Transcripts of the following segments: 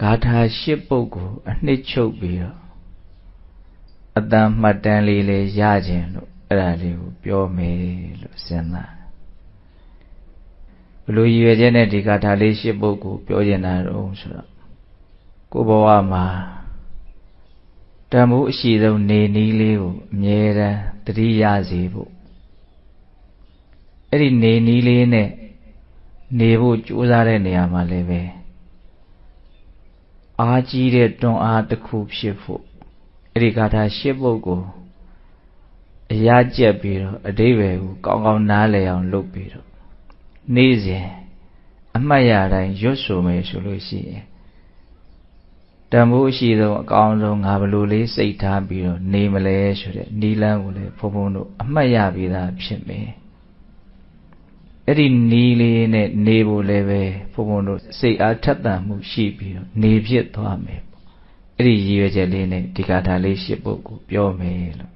ဂါထာ၈ပုဒ်ကို အနှစ်ချုပ်ပြီးတော့အတန်မှတ်တမ်းလေးလေးရခြင်းလို့အဲ့ဒါလေးကိုပြောမယ်လို့စဉ်းစားဘလို့ရည်ရွယ်ချက်နဲ့ဒီဂါထာလေး၈ပုဒ်ကိုပြောကျင်တာတော့ဆိုတော့ကိုဘဝမှာတန်ဖိုးအရှိဆုံးနေနည်းလေးကိုအမြဲတမ်းတတိယစေဖို့အဲ့ဒီနေနည်းလေးနဲ့နေဖို့ကြိုးစားတဲ့နေရာမှာလည်းပဲ အားကြီးတဲ့တွန်းအားတစ်ခုဖြစ်ဖို့အဲ့ဒီဂါထာရှစ်ပုဒ်ကိုအရာကျက်ပြီးတော့အတိဘယ်ကိုကောင်းကောင်းနားလည်အောင်လုပ်ပြီးတော့နေ့စဉ်အမှတ်ရတိုင်းရွတ်ဆိုမယ်ဆိုလို့ရှိရင်တန်ဖိုးရှိဆုံးအကောင်းဆုံးငါဘလို့လေးစိတ်ထားပြီးတော့နေမလဲဆိုတဲ့နီလန်းကိုလည်းဘုံဘုံတို့အမှတ်ရပြီးသားဖြစ်မယ် အဲ့ဒီနီးလေးနဲ့နေဖို့လည်းပဲဘုံဘုံတို့စိတ်အားထက်သန်မှုရှိပြီးတော့နေဖြစ်သွားမယ်ပေါ့အဲ့ဒီရည်ရွယ်ချက်လေးနဲ့ဒီကာထာလေးရှစ်ပုဒ်ကိုပြောမယ်လို့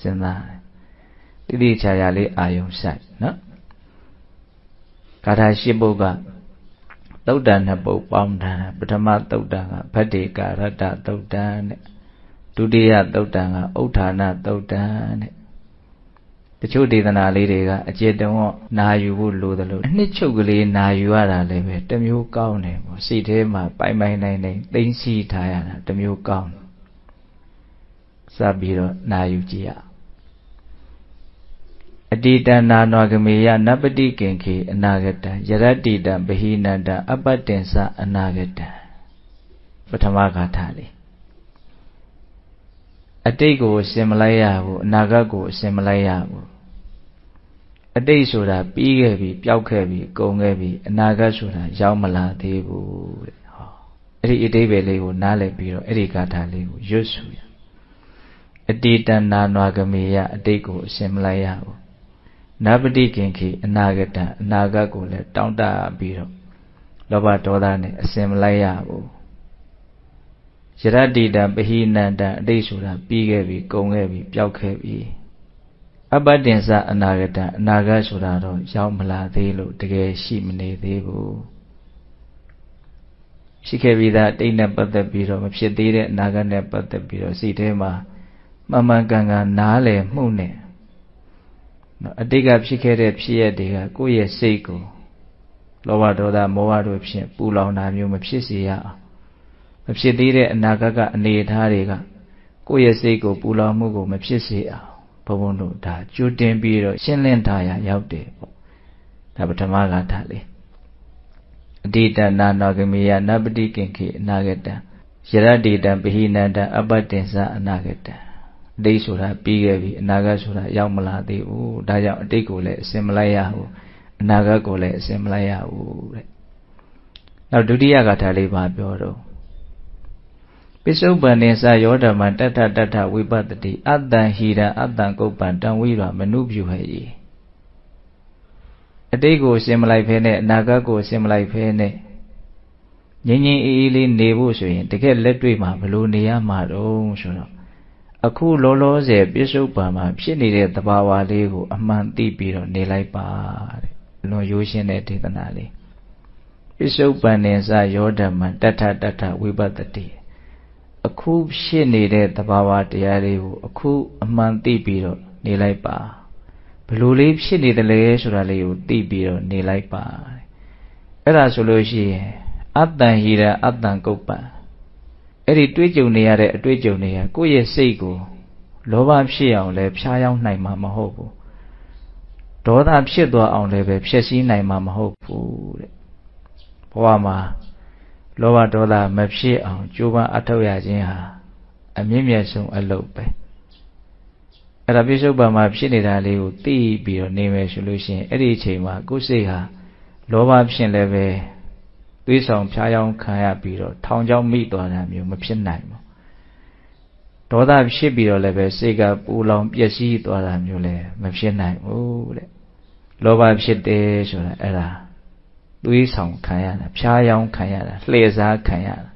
စဉ်းစားတယ်တိတိကျကျလေးအာယုံဆိုင်နော်ကာထာရှစ်ပုဒ်ကသုတ်တန်နှစ်ပုဒ်ပေါင်းတာပထမသုတ်တန်ကဗတ္တိကာရတ္တသုတ်တန်တဲ့ဒုတိယသုတ်တန်ကဥဋ္ဌာဏသုတ်တန်တဲ့ တချို့ဒေသနာလေးတွေကအကျေတုံးနာယူဖို့လိုတယ်လို့အနှစ်ချုပ်ကလေးနာယူရတာလည်းပဲတမျိုးကောင်းတယ်ပေါ့စိတ်ထဲမှာပိုင်ပိုင်နိုင်နိုင်သိသိထားရတာတမျိုးကောင်းစပြီးတော့နာယူကြည့်ရအတိတနာနောဂမေယနပတိကင်ခေအနာဂတံယရတိတံဗဟိနတံအပတ္တင်္စအနာဂတံပထမဂါထာလေးအတိတ်ကိုအစင်မလိုက်ရဘူးအနာဂတ်ကိုအစင်မလိုက်ရဘူး အတိတ်ဆိုတာပြီးခဲ့ပြီပျောက်ခဲ့ပြီကုန်ခဲ့ပြီအနာဂတ်ဆိုတာရောက်မလာသေးဘူးတဲ့ဟောအဲ့ဒီအတိတ်ပဲလေးကိုနားလည်ပြီးတော့အဲ့ဒီဂါထာလေးကိုရွတ်ဆူရအတိတနာနွာကမေယအတိတ်ကိုအစင်မလိုက်ရဘူးနဗတိခင်ခေအနာဂတအနာဂတ်ကိုလည်းတောင့်တပြီးတော့လောဘဒေါသနဲ့အစင်မလိုက်ရဘူးယရတိတံပဟိနန္တအတိတ်ဆိုတာပြီးခဲ့ပြီကုန်ခဲ့ပြီပျောက်ခဲ့ပြီ အပတ္တင်္စအနာဂတအနာဂတ်ဆိုတာတော့ရောက်မလာသေးလို့တကယ်ရှိမနေသေးဘူးရှိခဲ့ပြီးသားအတိတ်နဲ့ပတ်သက်ပြီးတော့မဖြစ်သေးတဲ့အနာဂတ်နဲ့ပတ်သက်ပြီးတော့စိတ်ထဲမှာမှန်မှန်ကန်ကန်နားလည်မှုနဲ့နော်အတိတ်ကဖြစ်ခဲ့တဲ့ဖြစ်ရက်တွေကကိုယ့်ရဲ့စိတ်ကိုလောဘဒေါသမောဟတို့ဖြင့်ပူလောင်တာမျိုးမဖြစ်စေရအောင်မဖြစ်သေးတဲ့အနာဂတ်ကအနေအထားတွေကကိုယ့်ရဲ့စိတ်ကိုပူလောင်မှုကိုမဖြစ်စေအောင် ဘုံဘုံတို့ဒါကြိုတင်ပြီးတော့ရှင်းလင်းထားရရောက်တယ်ပေါ့ဒါပထမဂါထာလေးအတိတနာနာဂမေယနပတိကင်ခေအနာဂတံယရတိတံပဟိနန္တံအပတ္တင်္စအနာဂတံအတိတ်ဆိုတာပြီးခဲ့ပြီအနာဂတ်ဆိုတာရောက်မလာသေးဘူးဒါကြောင့်အတိတ်ကိုလည်းအစင်မလိုက်ရဘူးအနာဂတ်ကိုလည်းအစင်မလိုက်ရဘူးတဲ့နောက်ဒုတိယဂါထာလေးပါပြောတော့ ပိစုပန်နေစယောဓမ္မတတ္ထတတ္ထဝိပတ္တိအတ္တံဟိရအတ္တံကုပ္ပံတံဝိရမနုပြုဟေဤအတိတ်ကိုရှင်းမလိုက်ဖဲနဲ့အနာဂတ်ကိုရှင်းမလိုက်ဖဲနဲ့ငြင်းငြင်းအေးအေးလေးနေဖို့ဆိုရင်တကယ်လက်တွေ့မှာဘလို့နေရမှာတော့ဆိုတော့အခုလောလောဆယ်ပြစ္ဆုတ်ပံမှာဖြစ်နေတဲ့သဘာဝလေးကိုအမှန်သိပြီးတော့နေလိုက်ပါတဲ့လွန်ရိုးရှင်းတဲ့ဒေသနာလေးပြစ္ဆုတ်ပံနေစယောဓမ္မတထတထဝိပတ္တိ အခုဖြစ်နေတဲ့သဘာဝတရားလေးကို အခုအမှန်သိပြီးတော့နေလိုက်ပါဘလို့လေးဖြစ်နေတယ်လဲဆိုတာလေးကိုသိပြီးတော့နေလိုက်ပါအဲ့ဒါဆိုလို့ရှိရင်အတ္တဟိရအတ္တကုပ္ပံအဲ့ဒီတွေးကြုံနေရတဲ့အတွေးကြုံတွေကကိုယ့်ရဲ့စိတ်ကိုလောဘဖြစ်အောင်လည်းဖြားယောင်းနိုင်မှာမဟုတ်ဘူးဒေါသဖြစ်သွားအောင်လည်းပဲဖျက်ဆီးနိုင်မှာမဟုတ်ဘူးတဲ့ဘဝမှာ လောဘဒေါသမဖြစ်အောင်ကြိုးပမ်းအထောက်ရခြင်းဟာအမြင့်မြတ်ဆုံးအလုပ်ပဲအဲ့ဒါပြစ္ဆုတ်ပံမှာဖြစ်နေတာလေးကိုသိပြီးတော့နေမယ်ဆိုလို့ရှိရင်အဲ့ဒီအချိန်မှာကိုယ်စိတ်ဟာလောဘဖြစ်လည်းပဲသွေးဆောင်ဖြားယောင်းခံရပြီးတော့ထောင်ချောင်းမိသွားတာမျိုးမဖြစ်နိုင်ဘူးဒေါသဖြစ်ပြီးတော့လည်းပဲစိတ်ကပူလောင်ပျက်စီးသွားတာမျိုးလည်းမဖြစ်နိုင်ဘူးတဲ့လောဘဖြစ်တယ်ဆိုတာအဲ့ဒါ သွေးဆောင်ခံရတာဖြားယောင်းခံရတာလှည့်စားခံရတာ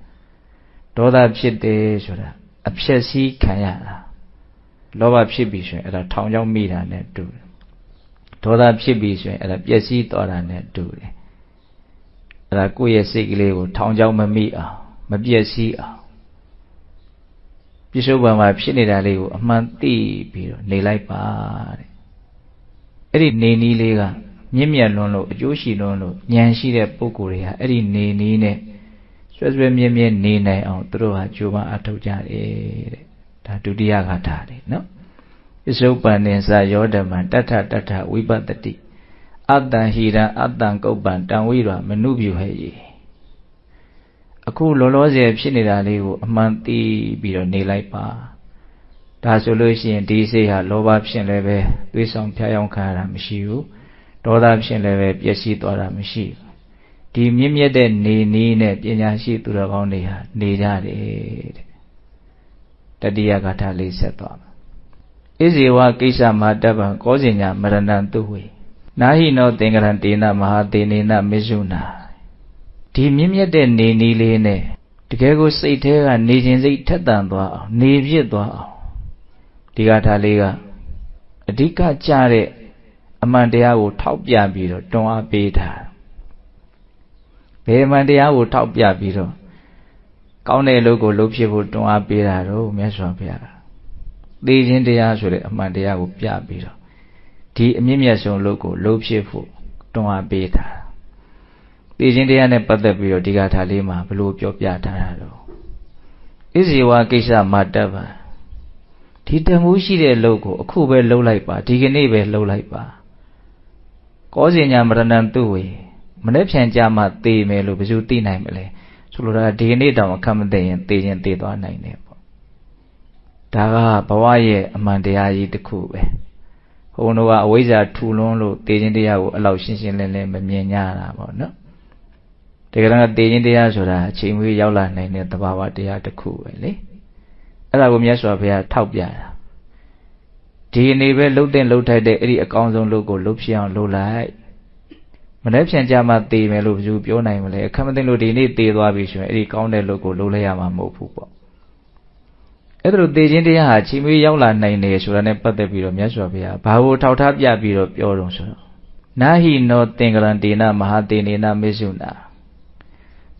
ဒေါသဖြစ်တယ်ဆိုတာအဖြစ်စည်းခံရတာလောဘဖြစ်ပြီဆိုရင်အဲ့ဒါထောင်ချောင်းမိတာနဲ့တူတယ်ဒေါသဖြစ်ပြီဆိုရင်အဲ့ဒါပျက်စီးသွားတာနဲ့တူတယ်အဲ့ဒါကိုယ့်ရဲ့စိတ်ကလေးကိုထောင်ချောင်းမမိအောင်မပြည့်စည်အောင်ပြစ္ဆုတ်ပံမှာဖြစ်နေတာလေးကိုအမှန်သိပြီးတော့နေလိုက်ပါတဲ့အဲ့ဒီနေနည်းလေးက မြင့်မြတ်လွန်းလို့အကျိုးရှိလွန်းလို့ဉာဏ်ရှိတဲ့ပုဂ္ဂိုလ်တွေဟာအဲ့ဒီနေနည်းနဲ့ဆွဲဆွဲမြဲမြဲနေနိုင်အောင်သူတို့ဟာကြိုးပမ်းအထောက်ကြတယ်တဲ့ဒါဒုတိယဂါထာလေးနော်ပစ္စုပန်နေစာယောဓမ္မတထတထဝိပတ္တိအတ္တံဟိရံအတ္တံကုပ္ပံတံဝိရမနုပြုဟဲ့ရေအခုလောလောဆယ်ဖြစ်နေတာလေးကိုအမှန်သိပြီးတော့နေလိုက်ပါဒါဆိုလို့ရှိရင်ဒီစိတ်ဟာလောဘဖြစ်လည်းပဲသွေးဆောင်ဖျားယောင်းခံရတာမရှိဘူး ဒေါသဖြစ်လည်းပဲပျက်စီးသွားတာမရှိဘူးဒီမြင့်မြတ်တဲ့နေနည်းနဲ့ပညာရှိသူတော်ကောင်းတွေဟာနေကြတယ်တဲ့တတိယဂါထာလေးဆက်သွားမှာဣဇေဝကိစ္စမတပ္ပံကောဇင်ညာမရဏံသူဝေနာဟိနောသင်္ကရံတေနမဟာတေနေနမေဇုနာဒီမြင့်မြတ်တဲ့နေနည်းလေးနဲ့တကယ်ကိုစိတ်ထဲကနေခြင်းစိတ်ထက်သန်သွားအောင်နေပြစ်သွားအောင်ဒီဂါထာလေးကအဓိကကြတဲ့ အမှန်တရားကိုထောက်ပြပြီးတော့တွန်းအားပေးတာဘယ်မှန်တရားကိုထောက်ပြပြီးတော့ကောင်းတဲ့လူကိုလှုပ်ဖြစ်ဖို့တွန်းအားပေးတာတော့မြတ်စွာဘုရားသိခြင်းတရားဆိုတဲ့အမှန်တရားကိုပြပြီးတော့ဒီအမြင့်မြတ်ဆုံးလူကိုလှုပ်ဖြစ်ဖို့တွန်းအားပေးတာသိခြင်းတရားနဲ့ပတ်သက်ပြီးတော့ဒီကထာလေးမှာဘလို့ပြောပြထားတာတော့ဣဇေဝကိစ္စမတ္တဗံဒီတမှုရှိတဲ့လုပ်ကိုအခုပဲလှုပ်လိုက်ပါဒီကနေ့ပဲလှုပ်လိုက်ပါ ကောဇင်ညာမရဏံသူဝေမနေ့ဖြန်ကြမှာသေမယ်လို့ဘယ်သူသိနိုင်မလဲဆိုလိုတာဒီကနေ့တောင်အခက်မသိရင်သေခြင်းသေသွားနိုင်တယ်ပေါ့ဒါကဘဝရဲ့အမှန်တရားကြီးတစ်ခုပဲဟိုတို့ကအဝိဇ္ဇာထူလွန်းလို့သေခြင်းတရားကိုအလောက်ရှင်းရှင်းလင်းလင်းမမြင်ကြတာပေါ့နော်တကယ်တော့သေခြင်းတရားဆိုတာအချိန်မွေးရောက်လာနိုင်တဲ့သဘာဝတရားတစ်ခုပဲလေအဲ့ဒါကိုမြတ်စွာဘုရားထောက်ပြတာ ဒီအနေပဲလှုပ်တဲ့လှုပ်ထိုက်တဲ့အဲ့ဒီအကောင်းဆုံးလှုပ်ကိုလှုပ်ဖြစ်အောင်လှုပ်လိုက်မနေ့ဖြန်ကြမှာသေမယ်လို့ဘယ်သူပြောနိုင်မလဲအခက်မသိလို့ဒီနေ့သေသွားပြီဆိုရင်အဲ့ဒီကောင်းတဲ့လှုပ်ကိုလှုပ်လိုက်ရမှာမဟုတ်ဘူးပေါ့အဲ့ဒါလို့သေခြင်းတရားဟာချိန်မွေးရောက်လာနိုင်တယ်ဆိုတာနဲ့ပတ်သက်ပြီးတော့မြတ်စွာဘုရားဘာကိုထောက်ထားပြပြီးတော့ပြောတော့ဆိုတော့နာဟိနောသင်္ကရံတေနမဟာတေနေနမေစုနာ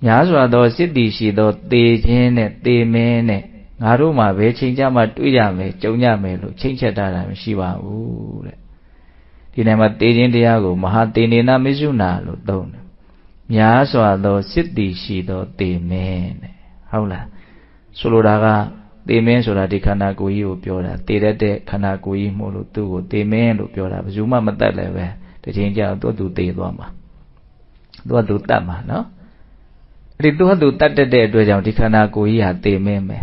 များစွာသောစစ်တီရှိသောသေခြင်းနဲ့သေမင်းနဲ့ ငါတို့မှဘယ်ချိန်ကြမှတွေ့ကြမယ်ကြုံကြမယ်လို့ချိန်ချက်တာမရှိပါဘူးတဲ့ဒီနေရာမှာတေခြင်းတရားကိုမဟာတေနေနမေစုနာလို့သုံးတယ်များစွာသောစစ်တီရှိသောသေမင်းတဲ့ဟုတ်လားဆိုလိုတာကသေမင်းဆိုတာဒီခန္ဓာကိုယ်ကြီးကိုပြောတာသေတတ်တဲ့ခန္ဓာကိုယ်ကြီးမို့လို့သူ့ကိုသေမင်းလို့ပြောတာဘယ်သူမှမတတ်လည်းပဲတစ်ချိန်ကျတော့သူ့သူသေသွားမှာသူ့သူတတ်မှာနော်အဲ့ဒီသူ့သူတတ်တတ်တဲ့အတွက်ကြောင့်ဒီခန္ဓာကိုယ်ကြီးဟာသေမင်းပဲ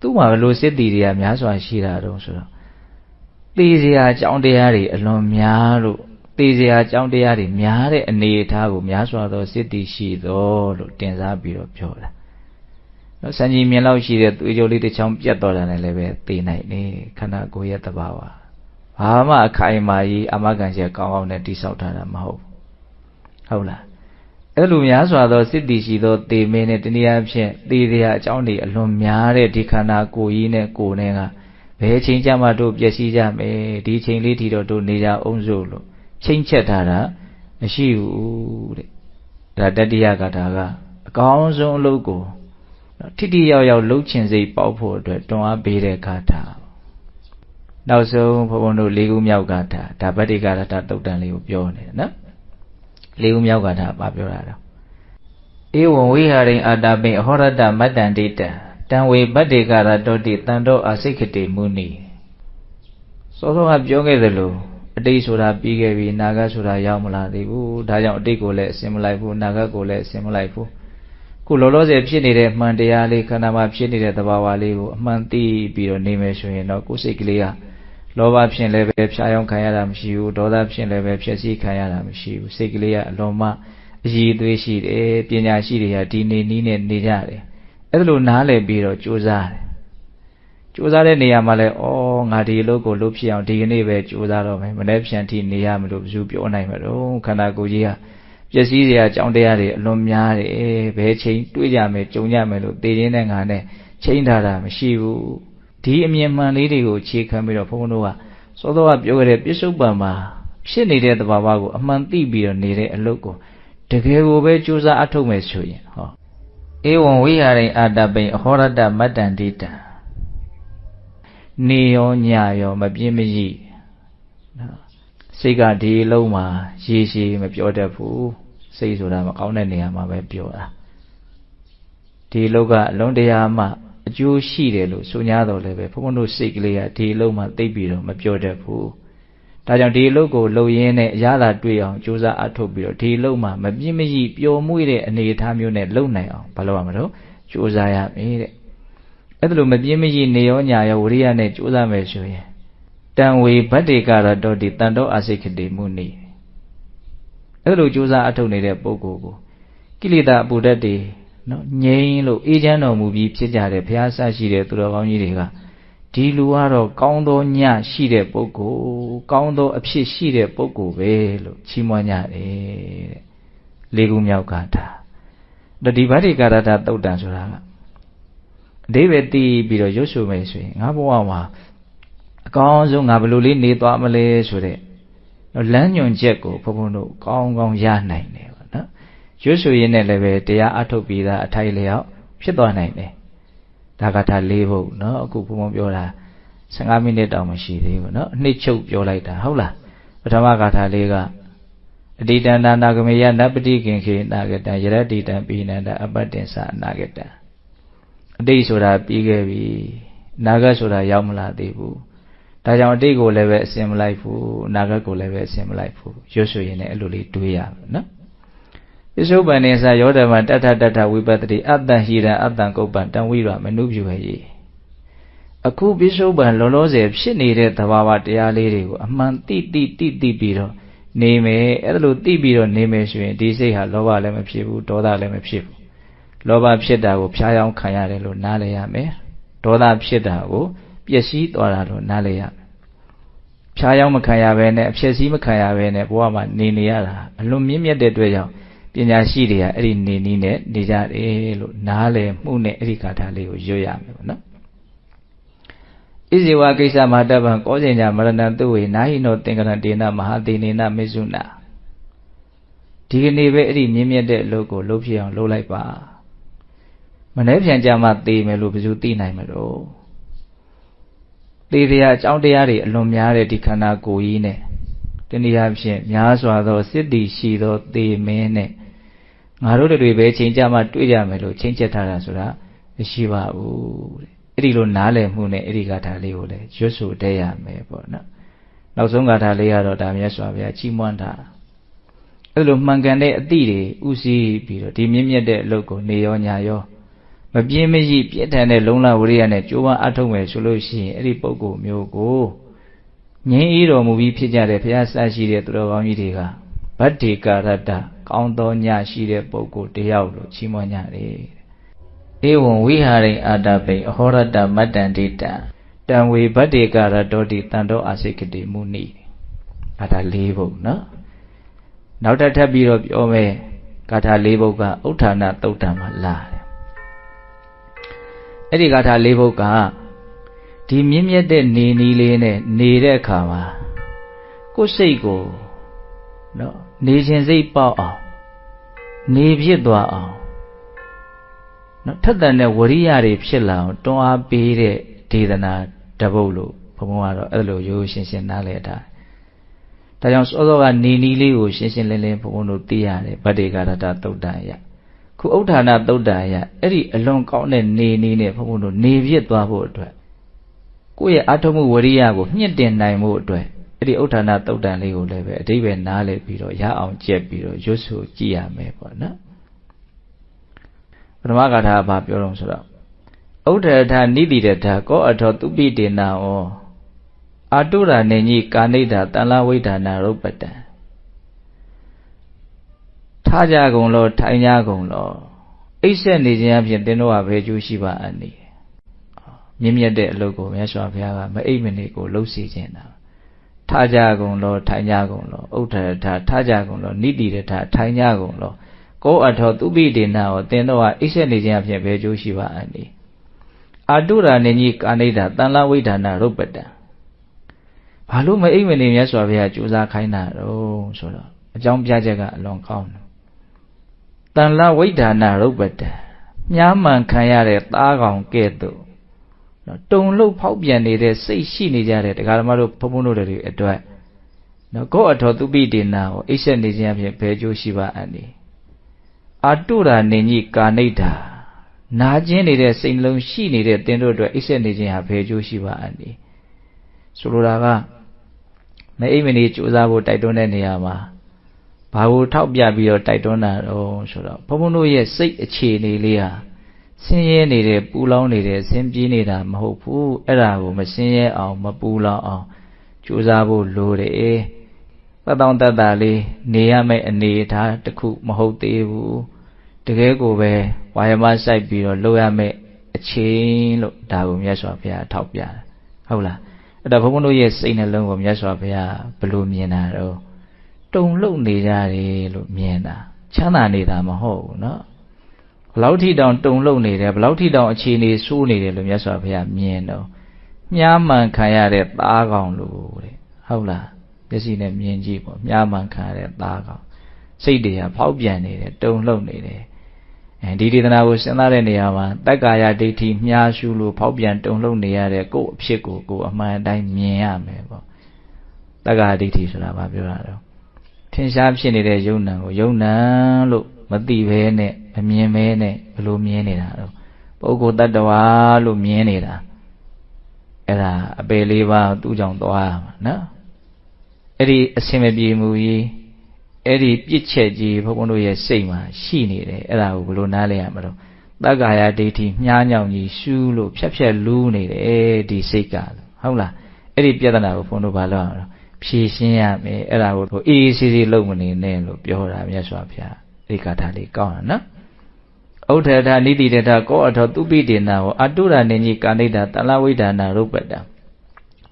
သူ့မှာဘယ်လိုစစ်တီတွေကများစွာရှိတာတုံးဆိုတော့သေစရာအကြောင်းတရားတွေအလွန်များလို့သေစရာအကြောင်းတရားတွေများတဲ့အနေအထားကိုများစွာသောစစ်တီရှိသောလို့တင်စားပြီးတော့ပြောတာနော်စံကြီးမြင်လောက်ရှိတဲ့သွေးကြိုးလေးတစ်ချောင်းပြတ်တော်တာနဲ့လည်းပဲသေနိုင်နေခန္ဓာကိုယ်ရဲ့တဘာဝဘာမှအခိုင်အမာကြီးအမကန်ချက်ကောင်းကောင်းနဲ့တိဆောက်ထားတာမဟုတ်ဟုတ်လား အဲ့လိုများစွာသောစစ်တီရှိသောသေမင်းနဲ့တနည်းအားဖြင့်သေတရားအကြောင်းတွေအလွန်များတဲ့ဒီခန္ဓာကိုယ်ကြီးနဲ့ကိုယ်နဲ့ကဘယ်ချိန်ကြမှတို့ပျက်စီးကြမယ်ဒီချိန်လေးထိတော့တို့နေကြအောင်စို့လို့ချိန်ချက်ထားတာမရှိဘူးတဲ့ဒါတတိယကထာကအကောင်းဆုံးအလုပ်ကိုထိတိရောက်ရောက်လှုပ်ချင်စိတ်ပေါက်ဖို့အတွက်တွန်းအားပေးတဲ့ဂါထာနောက်ဆုံးဘုံဘုံတို့လေးခုမြောက်ဂါထာဒါဗတ္တိဂါထာတုတ်တန်လေးကိုပြောနေတယ်နော် လေးခုမြောက်ဂါထာပါပြောတာတော့ဧဝံဝိဟာရိအာတာပိအဟောရတမတ္တန္တိတံတံဝေဗတ္တိကာရတောတိတန်တော်အာစိတ်ခတိမုနိစောစောကပြောခဲ့သလိုအတိတ်ဆိုတာပြီးခဲ့ပြီနာဂတ်ဆိုတာရောက်မလာသေးဘူးဒါကြောင့်အတိတ်ကိုလည်းအစင်မလိုက်ဘူးနာဂတ်ကိုလည်းအစင်မလိုက်ဘူးခုလောလောဆယ်ဖြစ်နေတဲ့မှန်တရားလေးခန္ဓာမှာဖြစ်နေတဲ့သဘာဝလေးကိုအမှန်သိပြီးတော့နေမယ်ဆိုရင်တော့ကိုယ်စိတ်ကလေးက လောဘဖြစ်လည်းပဲဖြာယောင်းခံရတာမရှိဘူးဒေါသဖြစ်လည်းပဲဖြည့်ဆည်းခံရတာမရှိဘူးစိတ်ကလေးကအလွန်မှအည်သွေးရှိတယ်ပညာရှိတွေဟာဒီနေနည်းနဲ့နေကြတယ်အဲ့ဒါလိုနားလည်ပြီးတော့ကြိုးစားတယ်ကြိုးစားတဲ့နေရာမှာလဲဩငါဒီလိုကိုလုပ်ဖြစ်အောင်ဒီကနေ့ပဲကြိုးစားတော့မယ်မနေ့ဖြန်ထိနေရမလို့ဘယ်သူပြောနိုင်မှာတော့ခန္ဓာကိုယ်ကြီးကပျက်စီးစရာအကြောင်းတရားတွေအလွန်များတယ်ဘယ်ချိန်တွေးကြမယ်ကြုံကြမယ်လို့သိရင်းနဲ့ငါနဲ့ချိန်ထားတာမရှိဘူး ဒီအမြင်မှန်လေးတွေကိုခြေခံပြီးတော့ဘုန်းဘုန်းတို့ကစောစောကပြောခဲ့တဲ့ပြစ္ဆုတ်ပံမှာဖြစ်နေတဲ့သဘာဝကိုအမှန်သိပြီးတော့နေတဲ့အလုပ်ကိုတကယ်ကိုပဲကြိုးစားအထုတ်မယ်ဆိုရင်ဟောဧဧဝံဝိဟာရိအာတပိအဟောရတမတ္တန္တိတံနေရောညရောမပြင်းမကြီးနော်စိတ်ကဒီလုံးမှာရေရှည်မပြောတတ်ဘူးစိတ်ဆိုတာမကောင်းတဲ့နေရာမှာပဲပြောတာဒီလောကအလုံးတရားမှ အကျိုးရှိတယ်လို့ဆို냐တော့လည်းပဲဘုန်းဘုန်းတို့စိတ်ကလေးကဒီလုံးမှာသိပြီးတော့မပြောတတ်ဘူးဒါကြောင့်ဒီအလုပ်ကိုလုပ်ရင်းနဲ့အရသာတွေ့အောင်ကြိုးစားအထုတ်ပြီးတော့ဒီအလုပ်မှာမပြင်းမကြီးပျော်မွေ့တဲ့အနေအထားမျိုးနဲ့လုပ်နိုင်အောင်ဘာလုပ်ရမလို့ကြိုးစားရမယ်တဲ့အဲ့ဒါလိုမပြင်းမကြီးနေရောညာရောဝရိယနဲ့ကြိုးစားမယ်ဆိုရင်တံဝေဗတ္တေကရတောတိတန်တောအာစိခတိမှုနေအဲ့ဒါလိုကြိုးစားအထုတ်နေတဲ့ပုဂ္ဂိုလ်ကိုကိလေသာအပူဓာတ်တွေ နော်ငြိမ်းလို့အေးချမ်းတော်မူပြီးဖြစ်ကြတဲ့ဘုရားဆရှိတဲ့သူတော်ကောင်းကြီးတွေကဒီလူကတော့ကောင်းသောညရှိတဲ့ပုဂ္ဂိုလ်ကောင်းသောအဖြစ်ရှိတဲ့ပုဂ္ဂိုလ်ပဲလို့ချီးမွမ်းကြတယ်တဲ့လေးခုမြောက်ကထာဒါဒီဗတ္တိကာရတာတုတ်တန်ဆိုတာကအတိပဲတီးပြီးတော့ရွတ်ဆိုမယ်ဆိုရင်ငါဘဝမှာအကောင်းဆုံးငါဘယ်လိုလေးနေသွားမလဲဆိုတဲ့လမ်းညွန်ချက်ကိုဘုန်းဘုန်းတို့ကောင်းကောင်းရနိုင်တယ်ပေါ့နော် ရွတ်ဆိုရင်းနဲ့လည်းပဲတရားအထုတ်ပြီးသားအထိုက်လျောက်ဖြစ်သွားနိုင်တယ်ဒါကထာ၄ဘုတ်เนาะအခုဘုံဘုံပြောတာ15မိနစ်တောင်မရှိသေးဘူးเนาะအနှစ်ချုပ်ပြောလိုက်တာဟုတ်လားပထမဂါထာလေးကအတိတန္တနာဂမေယနပတိခင်ခေနာဂတံယရတိတံပိဏန္တအပတ္တင်္စအနာဂတံအတိတ်ဆိုတာပြီးခဲ့ပြီနာဂတ်ဆိုတာရောက်မလာသေးဘူးဒါကြောင့်အတိတ်ကိုလည်းပဲအစင်မလိုက်ဘူးအနာဂတ်ကိုလည်းပဲအစင်မလိုက်ဘူးရွတ်ဆိုရင်လည်းအဲ့လိုလေးတွေးရမယ်နော် ပစ္စုပန်နေစာယောဓမ္မတထတထဝိပတ္တိအတ္တဟိရအတ္တကုပ္ပံတံဝိရမနုပြုဟေအခုပစ္စုပန်လောလောဆယ်ဖြစ်နေတဲ့သဘာဝတရားလေးတွေကိုအမှန်တိတိတိတိပြီးတော့နေမယ်အဲ့ဒါလို့တိပြီးတော့နေမယ်ဆိုရင်ဒီစိတ်ဟာလောဘလည်းမဖြစ်ဘူးဒေါသလည်းမဖြစ်ဘူးလောဘဖြစ်တာကိုဖျားယောင်းခံရတယ်လို့နားလည်ရမယ်ဒေါသဖြစ်တာကိုပျက်စီးသွားတာလို့နားလည်ရမယ်ဖျားယောင်းမခံရဘဲနဲ့အဖြစ်စည်းမခံရဘဲနဲ့ဘဝမှာနေနေရတာအလွန်မြင့်မြတ်တဲ့အတွက်ကြောင့် ပညာရှိတွေကအဲ့ဒီနေနည်းနဲ့နေကြတယ်လို့နားလည်မှုနဲ့အဲ့ဒီကာထာလေးကိုရွတ်ရမယ်ပေါ့နော်ဣဇေဝကိစ္စမဟာတပံကောဇင်ညာမရဏတုဝေနာဟိနောသင်္ကရတေနမဟာတေနေနမေဇုနာဒီကနေ့ပဲအဲ့ဒီမြင့်မြတ်တဲ့အလုပ်ကိုလုပ်ဖြစ်အောင်လုပ်လိုက်ပါမနှဲပြန်ကြမှာသေမယ်လို့ဘယ်သူသိနိုင်မလို့သေတရားအကြောင်းတရားတွေအလွန်များတဲ့ဒီခန္ဓာကိုယ်ကြီးနဲ့တနည်းအားဖြင့်များစွာသောစစ်တီရှိသောသေမင်းနဲ့ ငါတို့တွေပဲချိန်ကြမှာတွေ့ကြမယ်လို့ချိန်ချက်ထားတာဆိုတာမရှိပါဘူးတဲ့အဲ့ဒီလိုနားလည်မှုနဲ့အဲ့ဒီဂါထာလေးကိုလည်းရွတ်ဆိုတဲ့ရမယ်ပေါ့နော်နောက်ဆုံးဂါထာလေးကတော့ဒါမြတ်စွာဘုရားကြီးမွမ်းတာအဲ့လိုမှန်ကန်တဲ့အသည့်တွေဥစည်းပြီးတော့ဒီမြင့်မြတ်တဲ့အလုပ်ကိုနေရောညာရောမပြင်းမရှိပြည့်ထန်တဲ့လုံလဝရိယနဲ့ကြိုးပမ်းအထုတ်မယ်ဆိုလို့ရှိရင်အဲ့ဒီပုဂ္ဂိုလ်မျိုးကိုငြင်းအေးတော်မူပြီးဖြစ်ကြတဲ့ဘုရားဆရှိတဲ့သူတော်ကောင်းကြီးတွေကဗတ္တိကာရတ္တ ကောင်းသောညရှိတဲ့ပုဂ္ဂိုလ်တယောက်လို့ချီးမွမ်းကြတယ်ဧဝံဝိဟာရိအာတပိအဟောရတမတ္တန္တိတံတံဝေဗတ္တေကာရတောတိတန်တောအာစိကတိမုနိအာဒါ၄ဘုတ်နော်နောက်တစ်ထပ်ပြီးတော့ပြောမယ်ဂါထာ၄ဘုတ်ကဥဋ္ဌာဏသုတ်တံမှာလာတယ်အဲ့ဒီဂါထာ၄ဘုတ်ကဒီမြင့်မြတ်တဲ့နေနီးလေးနဲ့နေတဲ့အခါမှာကိုယ်စိတ်ကိုနော် နေခြင်းစိတ်ပေါက်အောင်နေဖြစ်သွားအောင်နော်ထက်တန်တဲ့ဝရိယတွေဖြစ်လာအောင်တွန်းအားပေးတဲ့ဒေသနာတပုတ်လို့ဘုံဘုံကတော့အဲ့လိုရိုးရှင်းရှင်းနားလည်တာဒါကြောင့်စောစောကနေနီးလေးကိုရှင်းရှင်းလင်းလင်းဘုံဘုံတို့သိရတယ်ဗတ္တေကာရတသုတ်တန်ရခုဥဋ္ဌာဏသုတ်တန်ရအဲ့ဒီအလွန်ကောင်းတဲ့နေနီးနဲ့ဘုံဘုံတို့နေပြစ်သွားဖို့အတွက်ကိုယ့်ရဲ့အာထုမှုဝရိယကိုမြင့်တင်နိုင်မှုအတွက် အဲ့ဒီဥဋ္ဌာဏသုတ်တန်လေးကိုလည်းပဲအတိပ္ပယ်နားလည်ပြီးတော့ရအောင်ကြက်ပြီးတော့ရွတ်ဆိုကြည့်ရမယ်ပေါ့နော်ပထမဂါထာကဘာပြောတော့ဆိုတော့ဥဒ္ဓထာနိတိတထာကောအထောသူပိတေနာဩအာတုရာနေကြီးကာနိဒာတန်လဝိဒါနာရုပ်ပတံထားကြကုန်လောထိုင်ကြကုန်လောအိပ်ဆက်နေခြင်းအပြင်သင်တို့ကဘယ်ကျိုးရှိပါအနည်းမြင့်မြတ်တဲ့အလုပ်ကိုမြတ်စွာဘုရားကမအိပ်မနေကိုလှုပ်စီခြင်းတာ ထားကြကုန်လောထိုင်ကြကုန်လောဥဒ္ဓထာထားကြကုန်လောနိတိတထာထိုင်ကြကုန်လောကိုအထောသူပိဒေနာကိုသင်တော့အိဆက်နေခြင်းအဖြစ်ဘယ်ကျိုးရှိပါအနိအာတုရာနေကြီးကာနိဒာတန်လဝိဒါနာရုပ်ပတံဘာလို့မအိမ်မနေမြတ်စွာဘုရားကြိုးစားခိုင်းတာတော့ဆိုတော့အကြောင်းပြချက်ကအလွန်ကောင်းတယ်တန်လဝိဒါနာရုပ်ပတံမြားမှန်ခံရတဲ့သားကောင်ကဲ့သို့ နော်တုံလှုပ်ဖောက်ပြန်နေတဲ့စိတ်ရှိနေကြတဲ့တရားဓမ္မတို့ဘုံဘုံတို့တွေအတွက်နော်ကိုယ့်အထောသူပိတေနာကိုအိပ်ဆက်နေခြင်းအဖြစ်ဘယ်ကျိုးရှိပါအန်ဒီအာတုရာနေကြီးကာနိဋ္ဌာနာကျင်နေတဲ့စိတ်နှလုံးရှိနေတဲ့သင်တို့အတွက်အိပ်ဆက်နေခြင်းဟာဘယ်ကျိုးရှိပါအန်ဒီဆိုလိုတာကမအိမ်မနေစူးစမ်းဖို့တိုက်တွန်းတဲ့နေရာမှာဘာကိုထောက်ပြပြီးတော့တိုက်တွန်းတာတော့ဆိုတော့ဘုံဘုံတို့ရဲ့စိတ်အခြေအနေလေးဟာ ဆင်းရဲနေတယ်ပူလောင်နေတယ်ဆင်းပြေးနေတာမဟုတ်ဘူးအဲ့ဒါကိုမဆင်းရဲအောင်မပူလောင်အောင်ကြိုးစားဖို့လိုတယ်ပတ်တောင်းတတ်တာလေးနေရမယ့်အနေအထားတစ်ခုမဟုတ်သေးဘူးတကယ်ကိုပဲဝါယမစိုက်ပြီးတော့လုပ်ရမယ့်အချင်းလို့ဒါကိုမြတ်စွာဘုရားထောက်ပြတယ်ဟုတ်လားအဲ့တော့ဘုန်းဘုန်းတို့ရဲ့စိတ်နှလုံးကိုမြတ်စွာဘုရားဘယ်လိုမြင်တာတော့တုံလှုပ်နေကြတယ်လို့မြင်တာချမ်းသာနေတာမဟုတ်ဘူးเนาะ ဘလောက်ထိတောင်တုံလှုပ်နေတယ်ဘလောက်ထိတောင်အခြေအနေဆိုးနေတယ်လို့မြတ်စွာဘုရားမြင်တော့မြားမှန်ခံရတဲ့သားကောင်လို့တဲ့ဟုတ်လားမျက်စိနဲ့မြင်ကြည့်ပေါ့မြားမှန်ခံရတဲ့သားကောင်စိတ်တွေကဖောက်ပြန်နေတယ်တုံလှုပ်နေတယ်အဲဒီဒေသနာကိုစဉ်းစားတဲ့နေရာမှာတက္ကာယဒိဋ္ဌိမြားရှုလို့ဖောက်ပြန်တုံလှုပ်နေရတဲ့ကိုယ့်အဖြစ်ကိုကိုယ်အမှန်အတိုင်းမြင်ရမယ်ပေါ့တက္ကာယဒိဋ္ဌိဆိုတာဘာပြောတာတော့ထင်ရှားဖြစ်နေတဲ့ယုံနံကိုယုံနံလို့မသိဘဲနဲ့ မမြင်ဘဲနဲ့ဘလို့မြင်နေတာတော့ပုဂ္ဂိုလ်တ attva လို့မြင်နေတာအဲ့ဒါအပေလေးပါသူ့ကြောင့်သွားရမှာနော်အဲ့ဒီအစင်မပြေမှုကြီးအဲ့ဒီပြစ်ချက်ကြီးဘုန်းဘုန်းတို့ရဲ့စိတ်မှာရှိနေတယ်အဲ့ဒါကိုဘလို့နားလဲရမလို့တက္ကာယဒိဋ္ဌိမြားညောင်ကြီးရှူးလို့ဖြက်ဖြက်လူးနေတယ်ဒီစိတ်ကဟုတ်လားအဲ့ဒီပြဿနာကိုဘုန်းတို့ဘာလို့အောင်ဖြေရှင်းရမယ်အဲ့ဒါကိုအေးအေးဆေးဆေးလုပ်မနေနဲ့လို့ပြောတာမြတ်စွာဘုရားဒီကာထာလေးကောင်းတာနော် ဥဒ္ဓထနိတိတထကောအထောသူပိတေနာဟောအတုရနေကြီးကာနိတာတလဝိဒါနာရုပ်ပတ္တ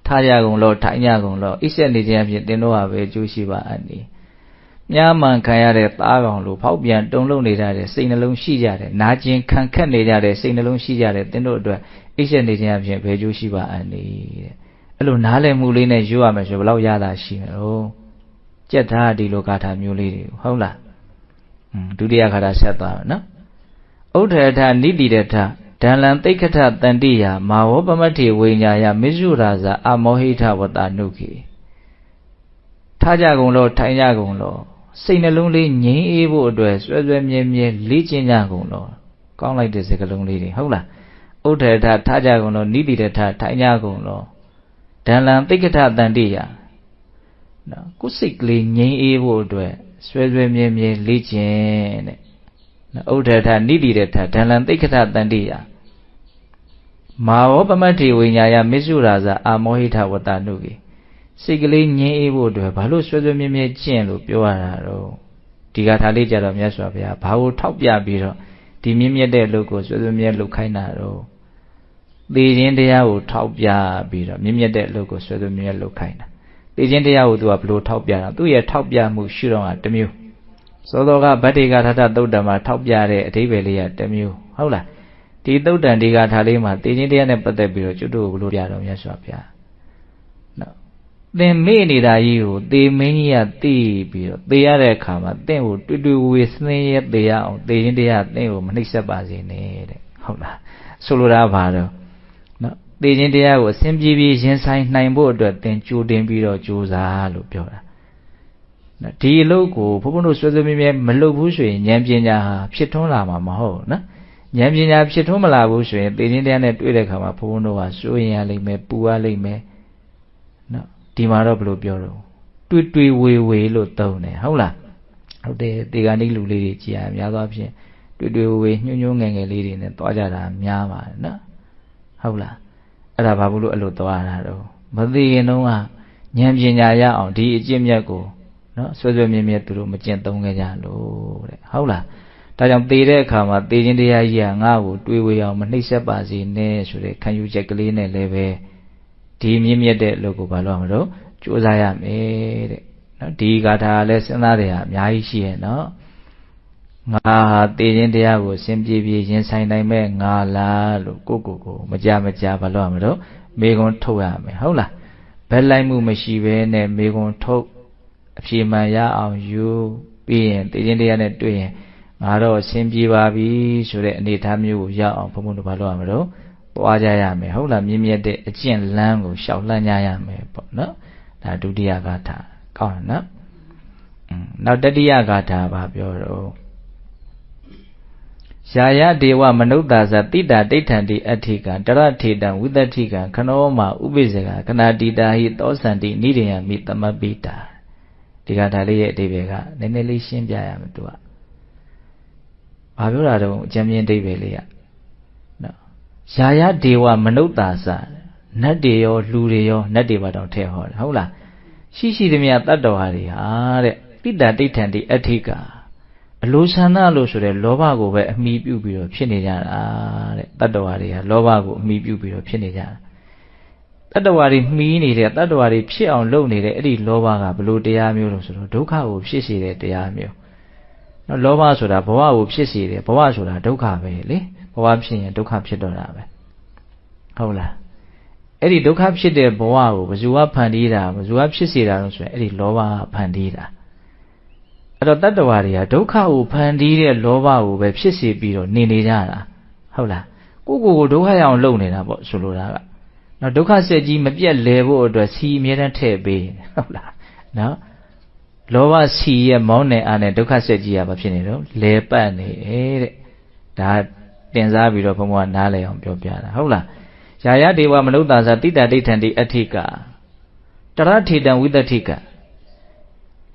ထားရကုန်လို့ထိုင်ရကုန်လို့အိဆက်နေခြင်းဖြင့်တင်းတော့ဟာပဲကျိုးရှိပါအပ်နေမြားမှန်ခံရတဲ့သားကောင်လိုဖောက်ပြန်တုံလုံးနေကြတဲ့စိတ်နှလုံးရှိကြတယ်နာကျင်ခံခက်နေကြတဲ့စိတ်နှလုံးရှိကြတဲ့တင်းတို့အတွက်အိဆက်နေခြင်းဖြင့်ဘယ်ကျိုးရှိပါအပ်နေတဲ့အဲ့လိုနားလည်မှုလေးနဲ့ယူရမယ်ဆိုဘယ်လောက်ရတာရှိမလို့ကြက်သားဒီလိုဂါထာမျိုးလေးတွေဟုတ်လားဒုတိယခါတာဆက်သွားမယ်နော် ဥဒ္ဓထနိတိတထဒံလံသိက္ခထတန္တိယမာဝပမထေဝိညာယမေဇုရာဇာအမောဟိထဝတနုခေထားကြကုန်လို့ထိုင်ကြကုန်လို့စိတ်နှလုံးလေးငြိမ်းအေးဖို့အတွက်ဆွဲဆွဲမြဲမြဲလေ့ကျင့်ကြကုန်လို့ကောင်းလိုက်တဲ့စကားလုံးလေးတွေဟုတ်လားဥဒ္ဓထထားကြကုန်လို့နိတိတထထိုင်ကြကုန်လို့ဒံလံသိက္ခထတန္တိယနော်ကိုယ်စိတ်ကလေးငြိမ်းအေးဖို့အတွက်ဆွဲဆွဲမြဲမြဲလေ့ကျင့်တဲ့ ဥဒ္ဓထနိတိရထဒလံသိက္ခထတန္တိယမာဝပမတ္တိဝိညာယမစ္ဆုရာဇအာမောဟိထဝတ္တနုကေစိတ်ကလေးငြင်းအေးဖို့အတွက်ဘာလို့ဆွဲဆွဲမြဲမြဲကျင့်လို့ပြောရတာတော့ဒီကထာလေးကြတော့မြတ်စွာဘုရားဘာကိုထောက်ပြပြီးတော့ဒီမြင့်မြတ်တဲ့လူကိုဆွဲဆွဲမြဲလုပ်ခိုင်းတာတော့သေခြင်းတရားကိုထောက်ပြပြီးတော့မြင့်မြတ်တဲ့လူကိုဆွဲဆွဲမြဲလုပ်ခိုင်းတာသေခြင်းတရားကိုသူကဘလို့ထောက်ပြတာသူ့ရဲ့ထောက်ပြမှုရှုတော့ကတစ်မျိုး သောသောကဗတ္တိကထထသုတ်တံမှာထောက်ပြတဲ့အဓိပ္ပာယ်လေးကတစ်မျိုးဟုတ်လားဒီသုတ်တံဒီကထာလေးမှာသေခြင်းတရားနဲ့ပတ်သက်ပြီးတော့ကျွတ်တို့ဘလို့ပြတော့မြတ်စွာဘုရားနော်သင်မေ့နေတာကြီးကိုသေမင်းကြီးကသိပြီးတော့သေရတဲ့အခါမှာသင်ကိုတွေ့တွေ့ဝေစင်းရဲသေရအောင်သေခြင်းတရားသင်ကိုမနှိပ်စက်ပါစေနဲ့တဲ့ဟုတ်လားဆိုလိုတာဘာတော့သေခြင်းတရားကိုအစဉ်ပြေပြေရင်ဆိုင်နိုင်ဖို့အတွက်သင်ကြိုတင်ပြီးတော့ကြိုးစားလို့ပြောတာ ဒီအလုပ်ကိုဘုန်းဘုန်းတို့ဆွေဆွေမြဲမြဲမလုပ်ဘူးဆိုရင်ဉာဏ်ပညာဟာဖြစ်ထွန်းလာမှာမဟုတ်နော်ဉာဏ်ပညာဖြစ်ထွန်းမလာဘူးဆိုရင်သေခြင်းတရားနဲ့တွေ့တဲ့အခါမှာဘုန်းဘုန်းတို့ဟာစိုးရင်ရလိမ့်မယ်ပူရလိမ့်မယ်နော်ဒီမှာတော့ဘယ်လိုပြောတော့တွေ့တွေ့ဝေဝေလို့သုံးတယ်ဟုတ်လားဟုတ်တယ်ဒီကနေ့လူလေးတွေကြည်ရများသောအားဖြင့်တွေ့တွေ့ဝေဝေညှို့ညှို့ငယ်ငယ်လေးတွေနဲ့တွားကြတာများပါတယ်နော်ဟုတ်လားအဲ့ဒါဘာလို့အဲ့လိုသွားတာတော့မသိရင်တော့ဉာဏ်ပညာရအောင်ဒီအကျင့်မြတ်ကို နော်ဆွဲဆွဲမြဲမြဲသူတို့မကျင့်သုံးခဲ့ကြလို့တဲ့ဟုတ်လားဒါကြောင့်သေတဲ့အခါမှာသေခြင်းတရားကြီးကငါ့ကိုတွေးဝေအောင်မနှိပ်စက်ပါစေနဲ့ဆိုတဲ့ခံယူချက်ကလေးနဲ့လည်းပဲဒီမြင့်မြတ်တဲ့အလုပ်ကိုဘာလို့မလို့ကြိုးစားရမယ်တဲ့နော်ဒီဂါထာလည်းစဉ်းစားတယ်ဟာအများကြီးရှိရဲ့နော်ငါဟာသေခြင်းတရားကိုစင်ပြေပြေရင်ဆိုင်နိုင်မဲ့ငါလားလို့ကိုကိုကိုမကြမကြဘာလို့မလို့မေခွန်းထုတ်ရမယ်ဟုတ်လားဘယ်လိုက်မှုမရှိဘဲနဲ့မေခွန်းထုတ် အဖြေမှန်ရအောင်ယူပြီးရင်သေခြင်းတရားနဲ့တွေ့ရင်ငငါတော့အဆင်ပြေပါပြီဆိုတဲ့အနေအထားမျိုးကိုရောက်အောင်ဘုံဘုံတို့ဘာလုပ်ရမလို့ပွားကြရမယ်ဟုတ်လားမြင့်မြတ်တဲ့အကျင့်လမ်းကိုရှောက်လှမ်းကြရမယ်ပေါ့နော်ဒါဒုတိယဂါထာကောင်းတယ်နော်နောက်တတိယဂါထာဘာပြောတော့ယာယဒေဝမနုဿာဇတိတာဒိဋ္ဌံတိအဋ္ဌိကံတရထေတံဝိသတိကံခနောမဥပိစေကခဏတိတာဟိသောစန္တိနိရိယမိတမပိတာ ဒီဂါထာလေးရဲ့အဓိပ္ပာယ်ကနည်းနည်းလေးရှင်းပြရမယ်သူကဘာပြောတာတော့အကျဉ်းပြင်းအဓိပ္ပာယ်လေးကနော်ယာယဒေဝမနုဿာဇနတ်တွေရောလူတွေရောနတ်တွေပါတော့ထဲဟောတယ်ဟုတ်လားရှိရှိသမျှတတ္တဝါတွေဟာတဲ့တိတာဒိဋ္ဌံတိအဋ္ဌိကအလိုဆန္ဒလို့ဆိုတဲ့လောဘကိုပဲအမိပြုပြီးတော့ဖြစ်နေကြတာတဲ့တတ္တဝါတွေဟာလောဘကိုအမိပြုပြီးတော့ဖြစ်နေကြတာ တတ္တဝါတွေမှီးနေတဲ့တတ္တဝါတွေဖြစ်အောင်လုပ်နေတဲ့အဲ့ဒီလောဘကဘလို့တရားမျိုးလို့ဆိုတော့ဒုက္ခကိုဖြစ်စေတဲ့တရားမျိုးနော်လောဘဆိုတာဘဝကိုဖြစ်စေတယ်ဘဝဆိုတာဒုက္ခပဲလေဘဝဖြစ်ရင်ဒုက္ခဖြစ်တော့တာပဲဟုတ်လားအဲ့ဒီဒုက္ခဖြစ်တဲ့ဘဝကိုဘယ်သူကဖန်တီးတာဘယ်သူကဖြစ်စေတာလို့ဆိုရင်အဲ့ဒီလောဘကဖန်တီးတာအဲ့တော့တတ္တဝါတွေကဒုက္ခကိုဖန်တီးတဲ့လောဘကိုပဲဖြစ်စေပြီးတော့နေနေကြတာဟုတ်လားကိုကိုကိုဒုက္ခရအောင်လုပ်နေတာပေါ့ဆိုလိုတာက နော်ဒုက္ခစက်ကြီးမပြတ်လဲဖို့အတွက်စီအမြဲတမ်းထည့်ပေးဟုတ်လားနော်လောဘစီရဲ့မောင်းနေအားနဲ့ဒုက္ခစက်ကြီးကဘာဖြစ်နေတော့လဲပတ်နေတဲ့ဒါတင်စားပြီးတော့ဘုံဘကနားလည်အောင်ပြောပြတာဟုတ်လားယာယဒေဝမနုဿာဇာတိတဒိဋ္ဌံတိအဋ္ဌိကတရထေတံဝိတ္တိက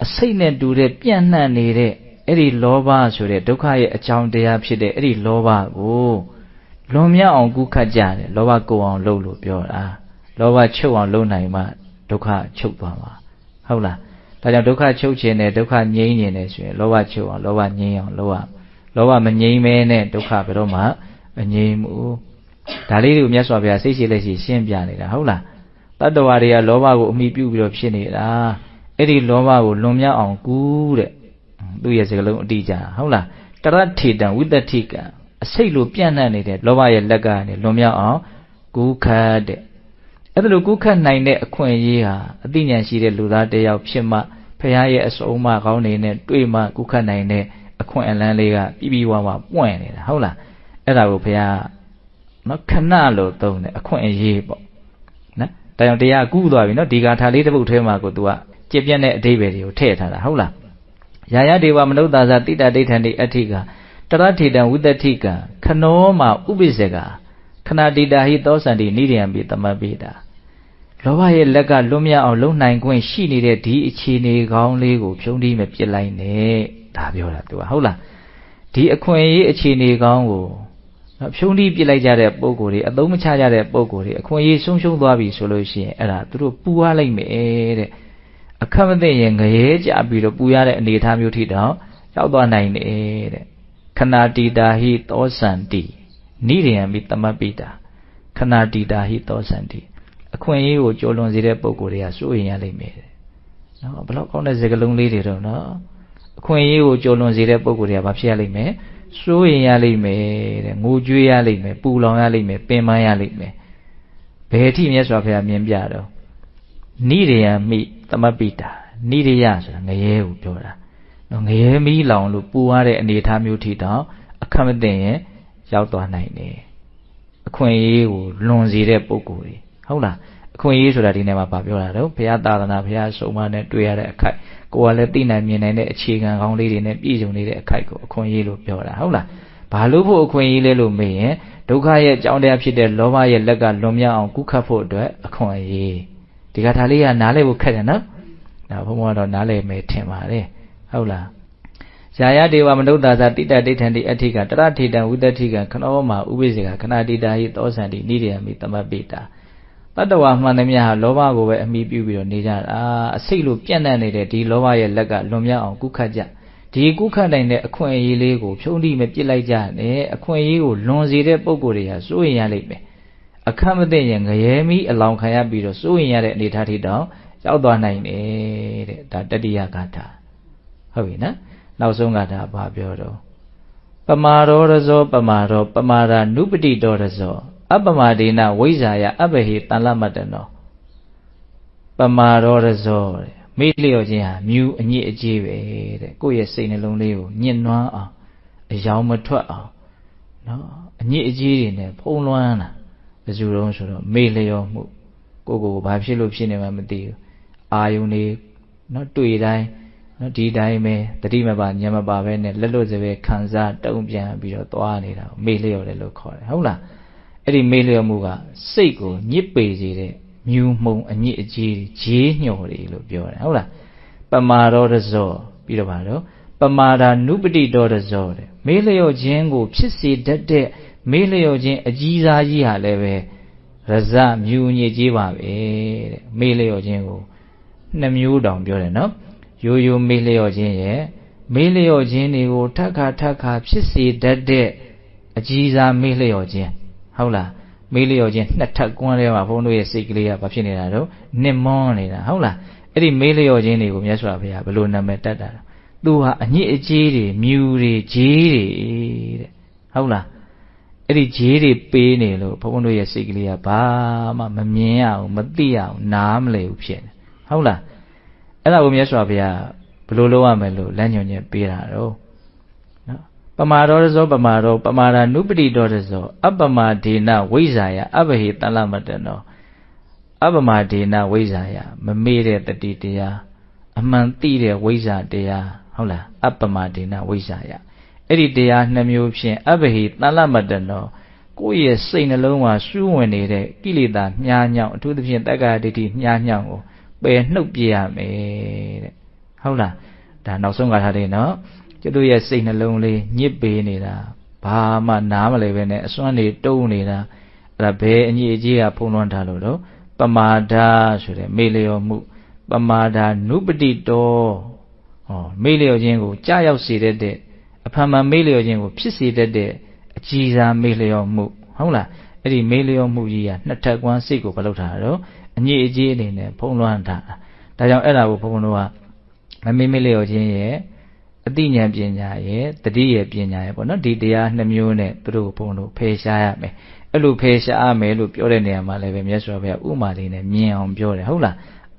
အစိတ်နဲ့တူတဲ့ပြန့်နှံ့နေတဲ့အဲ့ဒီလောဘဆိုတဲ့ဒုက္ခရဲ့အကြောင်းတရားဖြစ်တဲ့အဲ့ဒီလောဘကို လွန်မြောက်အောင်ကုခတ်ကြတယ်လောဘကိုအောင်လုပ်လို့ပြောတာလောဘချုပ်အောင်လုပ်နိုင်မှဒုက္ခချုပ်သွားမှာဟုတ်လားဒါကြောင့်ဒုက္ခချုပ်ခြင်းနဲ့ဒုက္ခငြိမ်းခြင်းနဲ့ဆိုရင်လောဘချုပ်အောင်လောဘငြိမ်းအောင်လုပ်ရလောဘမငြိမ်းမဲနဲ့ဒုက္ခဘယ်တော့မှမငြိမ်းဘူးဒါလေးတွေကိုမြတ်စွာဘုရားစိတ်ရှိလက်ရှိရှင်းပြနေတာဟုတ်လားတတ္တဝါတွေကလောဘကိုအမိပြုပြီးတော့ဖြစ်နေတာအဲ့ဒီလောဘကိုလွန်မြောက်အောင်ကူးတဲ့သူ့ရဲ့စကားလုံးအတိအကျဟုတ်လားတရထေတံဝိတ္တိကံ အစိတ်လိုပြန့်နှံ့နေတဲ့လောဘရဲ့လက်ကနေလွန်မြောက်အောင်ကူးခတ်တဲ့အဲ့ဒါလိုကူးခတ်နိုင်တဲ့အခွင့်အရေးဟာအသိဉာဏ်ရှိတဲ့လူသားတစ်ယောက်ဖြစ်မှဖခင်ရဲ့အစုံအမကောင်းနေနဲ့တွေ့မှကူးခတ်နိုင်တဲ့အခွင့်အလန်းလေးကပြီးပြီးဝါဝါပွင့်နေတာဟုတ်လားအဲ့ဒါကိုဖခင်နော်ခဏလို့သုံးတယ်အခွင့်အရေးပေါ့နော်ဒါကြောင့်တရားကူးသွားပြီနော်ဒီဂါထာလေးတစ်ပုဒ်ထဲမှာကို तू ကကြည်ပြတ်တဲ့အဓိပ္ပာယ်တွေကိုထည့်ထားတာဟုတ်လားယာယဒေဝမနုဿာဇတိတဒိဋ္ဌံတိအဋ္ဌိက တရထေတံဝိတ္တိကခနောမှာဥပိစေကခဏတိတာဟိသောစန္တိနိရိယံပိတမပိတာလောဘရဲ့လက်ကလွတ်မြောက်အောင်လုံနိုင်ခွင့်ရှိနေတဲ့ဒီအခြေအနေကောင်းလေးကိုဖြုံးတီးမပြစ်လိုက်နဲ့ဒါပြောတာသူကဟုတ်လားဒီအခွင့်အရေးအခြေအနေကောင်းကိုနော်ဖြုံးတီးပြစ်လိုက်ကြတဲ့ပုံကိုယ်တွေအသုံးမချကြတဲ့ပုံကိုယ်တွေအခွင့်အရေးဆုံးရှုံးသွားပြီဆိုလို့ရှိရင်အဲ့ဒါသူတို့ပူရလိုက်မယ်တဲ့အခက်မသိရင်ငရဲကြပြီးတော့ပူရတဲ့အနေအထားမျိုးထိတော့ရောက်သွားနိုင်တယ်တဲ့ ခဏတိတာဟိသောစန္တိနိရိယံမိတမပိတာခဏတိတာဟိသောစန္တိအခွင့်အရေးကိုကြော်လွန်စေတဲ့ပုံကိုယ်တွေကစိုးရင်ရလိမ့်မယ်တဲ့နော်ဘယ်တော့ကောင်းတဲ့စကားလုံးလေးတွေတော့နော်အခွင့်အရေးကိုကြော်လွန်စေတဲ့ပုံကိုယ်တွေကဘာဖြစ်ရလိမ့်မယ်စိုးရင်ရလိမ့်မယ်တဲ့ငိုကြွေးရလိမ့်မယ်ပူလောင်ရလိမ့်မယ်ပင်ပန်းရလိမ့်မယ်ဘယ်အထိမြတ်စွာဘုရားမြင်ပြတော့နိရိယံမိသမပိတာနိရိယဆိုတာငရဲကိုပြောတာ နော်ငရဲမီးလောင်လို့ပူရတဲ့အနေအထားမျိုးထိတော့အခက်မသိရင်ရောက်သွားနိုင်တယ်အခွင့်အရေးကိုလွန်စေတဲ့ပုံကိုယ်တွေဟုတ်လားအခွင့်အရေးဆိုတာဒီနေ့မှာဗာပြောတာတော့ဘုရားသာသနာဘုရားဆုံးမနဲ့တွေ့ရတဲ့အခိုက်ကိုယ်ကလည်းသိနိုင်မြင်နိုင်တဲ့အခြေခံကောင်းလေးတွေနဲ့ပြည့်စုံနေတဲ့အခိုက်ကိုအခွင့်အရေးလို့ပြောတာဟုတ်လားဘာလို့ဖို့အခွင့်အရေးလဲလို့မေးရင်ဒုက္ခရဲ့အကြောင်းတရားဖြစ်တဲ့လောဘရဲ့လက်ကလွန်မြောက်အောင်ကုခတ်ဖို့အတွက်အခွင့်အရေးဒီကထာလေးကနားလည်ဖို့ခက်တယ်နော်ဒါဘုံဘုံကတော့နားလည်မယ်ထင်ပါတယ် ဟုတ်လားဇာယဒေဝမနုဿာသာတိတဒိဋ္ဌံတိအဋ္ဌိကတရထေတံဝိတ္တိကခနောမဥပိစေကခဏတိတာဟိသောစံတိနိရိယမိတမပိတာတတ္တဝါမှန်သမျှဟာလောဘကိုပဲအမိပြုပြီးတော့နေကြတာအစိတ်လိုပြန့်နှံ့နေတဲ့ဒီလောဘရဲ့လက်ကလွန်မြောက်အောင်ကုခတ်ကြဒီကုခတ်နိုင်တဲ့အခွင့်အရေးလေးကိုဖြုံးတိမပြစ်လိုက်ကြနဲ့အခွင့်အရေးကိုလွန်စေတဲ့ပုံကိုယ်တွေဟာစိုးရင်ရလိမ့်မယ်အခက်မသိရင်ငရဲမီအလောင်ခံရပြီးတော့စိုးရင်ရတဲ့အနေထားထိတောင်ရောက်သွားနိုင်တယ်တဲ့ဒါတတိယဂါထာ ဟုတ်ပြီနော်နောက်ဆုံးဂါထာဘာပြောတော့ပမာရောရဇောပမာရောပမာရာနုပတိတော်ရဇောအပမဒေနဝိဇာယအဘဟိတန်လမတနောပမာရောရဇောတဲ့မေ့လျော့ခြင်းဟာမြူအညစ်အကြေးပဲတဲ့ကိုယ့်ရဲ့စိတ်နှလုံးလေးကိုညှဉ်းနှွမ်းအောင်အယောင်မထွက်အောင်နော်အညစ်အကြေးတွေနဲ့ဖုံးလွှမ်းတာဘယ်သူတုံးဆိုတော့မေ့လျော်မှုကိုကိုကိုဘာဖြစ်လို့ဖြစ်နေမှမသိဘူးအာယုန်တွေနော်တွေ့တိုင်း နော်ဒီတိုင်းပဲတတိမပါညမပါပဲနဲ့လက်လွတ်စပဲခံစားတုံ့ပြန်ပြီးတော့သွားနေတာမေ့လျော်တယ်လို့ခေါ်တယ်ဟုတ်လားအဲ့ဒီမေ့လျော်မှုကစိတ်ကိုညစ်ပေစေတဲ့မြူမှုံအညစ်အကြေးဂျေးညှော်တွေလို့ပြောတယ်ဟုတ်လားပမာရောတဇောပြီးတော့ပါတော့ပမာဒာနုပတိတော်တဇောတဲ့မေးလျော့ခြင်းကို ဖြစ်စေတတ်တဲ့မေးလျော့ခြင်းအကြီးစားကြီးဟာလည်းပဲရဇမြူညစ်ကြီးပါပဲတဲ့မေးလျော့ခြင်းကိုနှစ်မျိုးတောင်ပြောတယ်နော် ရိုးရိုးမေးလျော့ခြင်းရဲ့မေးလျော့ခြင်းတွေကိုထက်ခါထက်ခါဖြစ်စေတတ်တဲ့အကြီးစားမေးလျော့ခြင်းဟုတ်လားမေးလျော့ခြင်းနှစ်ထပ်ကွန်းထဲမှာဘုန်းတို့ရဲ့စိတ်ကလေးကဘာဖြစ်နေတာတော့နစ်မွန်းနေတာဟုတ်လားအဲ့ဒီမေးလျော့ခြင်းတွေကိုမြတ်စွာဘုရားဘယ်လိုနာမည်တတ်တာသူဟာအညစ်အကြေးတွေမြူတွေဂျေးတွေတဲ့ဟုတ်လားအဲ့ဒီဂျေးတွေပေးနေလို့ဘုန်းတို့ရဲ့စိတ်ကလေးကဘာမှမမြင်ရအောင်မသိရအောင်နားမလည်ဘူးဖြစ်နေဟုတ်လား အဲ့ဒါကိုမြတ်စွာဘုရားဘယ်လိုလုပ်ရမလဲလို့လမ်းညွှန်ချက်ပေးတာတော့နော်ပမာရောဇောပမာရောပမာရာနုပတိတော်ဇောအပမဒေနဝိဇာယအဘဟိတလမတနောအပမဒေနဝိဇာယမမေ့တဲ့တတိတရားအမှန်သိတဲ့ဝိဇာတရားဟုတ်လားအပမဒေနဝိဇာယအဲ့ဒီတရားနှမျိုးဖြင့်အဘဟိတလမတနောကိုယ့်ရဲ့စိတ်နှလုံးမှာရှုဝင်နေတဲ့ကိလေသာမြားညောင်အထူးသဖြင့်တက္ကရာဒိဋ္ဌိမြားညောင်ကို ပယ်နှုတ်ပြရမယ်တဲ့ဟုတ်လားဒါနောက်ဆုံးကထားတယ်နော်ကျတို့ရဲ့စိတ်နှလုံးလေးညစ်ပေနေတာဘာမှနားမလဲပဲနဲ့အစွမ်းတွေတုံးနေတာအဲ့ဒါဘယ်အညီအကြီးကဖုံးလွှမ်းထားလို့တော့ပမာဒဆိုတဲ့မေလျော်မှု ပမာဒနုပတိတောဟောမေလျော်ခြင်းကိုကြာရောက်စေတဲ့အဖန်မှန်မေလျော်ခြင်းကိုဖြစ်စေတတ်တဲ့အကြီးစားမေလျော်မှု ဟုတ်လားအဲ့ဒီမေလျော်မှုကြီးကနှစ်ထပ်ကွမ်းစိတ်ကိုမလုပ်တာတော့ အညစ်အကြေးအနေနဲ့ဖုံးလွှမ်းထားတာဒါကြောင့်အဲ့ဒါကိုဘုန်းဘုန်းတို့ကမမေ့မေ့လျော်ခြင်းရဲ့အတိညာပညာရဲ့တတိယပညာရဲ့ပေါ့နော်ဒီတရားနှစ်မျိုးနဲ့သူတို့ဘုန်းတို့ဖယ်ရှားရမယ်အဲ့လိုဖယ်ရှားမယ်လို့ပြောတဲ့နေရာမှာလည်းပဲမြတ်စွာဘုရားဥမာလေးနဲ့မြင်အောင်ပြောတယ်ဟုတ်လား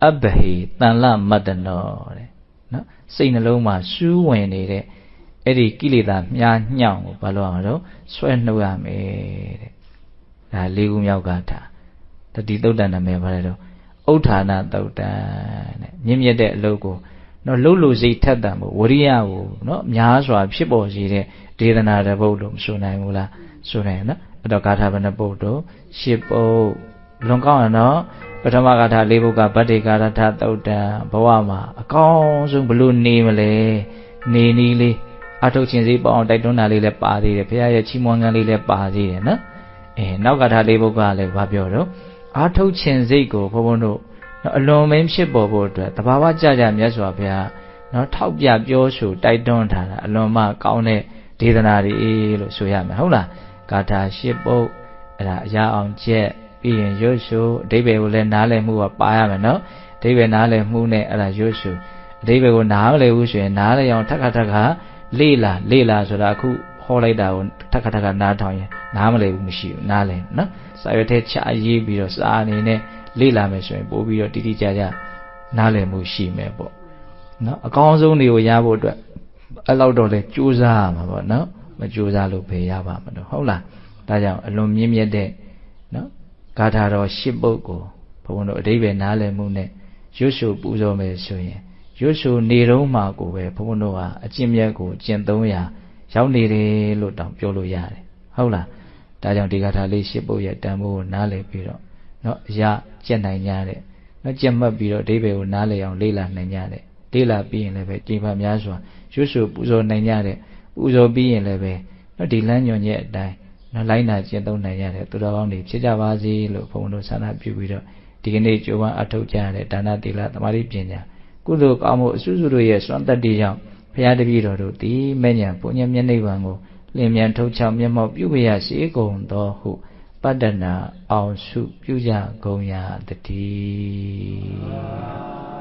အဘဟိတန်လမတ္တနောတဲ့နော်စိတ်နှလုံးမှာစူးဝင်နေတဲ့အဲ့ဒီကိလေသာမြားညောင်းကိုဘာလို့အောင်တော့ဆွဲနှုတ်ရမယ်တဲ့ဒါလေးခုမြောက်ကထာ တတိသုတ်တန်နာမည်ဘာလဲတော့ဥဋ္ဌာဏသုတ်တန်တဲ့မြင့်မြတ်တဲ့အလုပ်ကိုနော်လှုပ်လို့စိတ်ထက်တန်ဖို့ဝရိယကိုနော်များစွာဖြစ်ပေါ်စေတဲ့ဒေသနာတစ်ပုဒ်လို့မဆိုနိုင်ဘူးလားဆိုနိုင်နော်အဲ့တော့ဂါထာဘယ်နှပုဒ်တော့ရှစ်ပုဒ်လွန်ကောင်းရနော်ပထမဂါထာလေးပုဒ်ကဗတ္တိကာရထသုတ်တံဘဝမှာအကောင်းဆုံးဘလို့နေမလဲနေနီးလေးအထုတ်ခြင်းစိပေါ့အောင်တိုက်တွန်းတာလေးလည်းပါသေးတယ်ဘုရားရဲ့ချီးမွမ်းခန်းလေးလည်းပါသေးတယ်နော်အဲနောက်ကထာလေးပုဒ်ကလည်းဘာပြောတော့ အာထုတ်ခြင်းစိတ်ကိုဘုန်းဘုန်းတို့နော်အလွန်မင်းဖြစ်ပေါ်ဖို့အတွက်တဘာဝကြကြမြတ်စွာဘုရားနော်ထောက်ပြပြောဆိုတိုက်တွန်းထားတာအလွန်မှကောင်းတဲ့ဒေသနာတွေလို့ဆိုရမယ်ဟုတ်လားဂါထာရှစ်ပုဒ်အဲ့ဒါအရာအောင်ချက်ပြီးရင်ရွတ်ဆိုအဓိပ္ပာယ်ကိုလည်းနားလည်မှုကပါရမယ်နော်အဓိပ္ပာယ်နားလည်မှုနဲ့အဲ့ဒါရွတ်ဆိုအဓိပ္ပာယ်ကိုနားမလည်ဘူးဆိုရင်နားလည်အောင်ထက်ခါထက်ခါလေ့လာလေ့လာဆိုတာအခု ဟောလိုက်တာကိုထက်ခါထက်ခါနားထောင်ရင်နားမလည်ဘူးမရှိဘူးနားလည်နော်စာရွက်ထဲချရေးပြီးတော့စာအနေနဲ့လေ့လာမယ်ဆိုရင်ပို့ပြီးတော့တိတိကျကျနားလည်မှုရှိမယ်ပေါ့နော်အကောင်းဆုံးတွေကိုရဖို့အတွက်အဲ့လောက်တော့လဲကြိုးစားရမှာပေါ့နော်မကြိုးစားလို့ဘယ်ရပါမလို့ဟုတ်လားဒါကြောင့်အလွန်မြင့်မြတ်တဲ့နော်ဂါထာတော်ရှစ်ပုဒ်ကိုဘုန်းတော်အတိဘယ်နားလည်မှုနဲ့ရွတ်ဆိုပူဇော်မယ်ဆိုရင်ရွတ်ဆိုနေတော့မှကိုပဲဘုန်းတော်ကအကျင့်မြတ်ကိုကျင့်သုံးရာ ရောက်နေတယ်လို့တောင်ပြောလို့ရတယ်ဟုတ်လားဒါကြောင့်ဒီဂါထာလေးရှစ်ပုဒ်ရဲ့တန်ဖိုးကိုနားလည်ပြီးတော့เนาะအရာကျက်နိုင်ကြတဲ့เนาะကျက်မှတ်ပြီးတော့အဓိပ္ပာယ်ကိုနားလည်အောင်လေ့လာနိုင်ကြတဲ့လေ့လာပြီးရင်လည်းပဲကြည်ပါများစွာရွှဆွပူဇော်နိုင်ကြတဲ့ပူဇော်ပြီးရင်လည်းပဲเนาะဒီလမ်းညွန်ရဲ့အတိုင်းเนาะလိုက်နာကျင့်သုံးနိုင်ကြတဲ့သူတော်ကောင်းတွေဖြစ်ကြပါစေလို့ဘုန်းတော်ဆန္ဒပြုပြီးတော့ဒီကနေ့ကြိုးပမ်းအထောက်ကြရတဲ့ဒါနသီလသမာဓိပညာကုသိုလ်ကောင်းမှုအစွစုတို့ရဲ့စွမ်းတတ္တိကြောင့် ဘုရားတပည့်တော်တို့သည်မဲ့ညာပုညမျက်နှိပ်ဗံကိုလင်းမြန်ထုတ်ချောက်မျက်မှောက်ပြုဝရရှိကုန်သောဟုပတ္တနာအောင်စုပြုကြကုန်ရာတည်း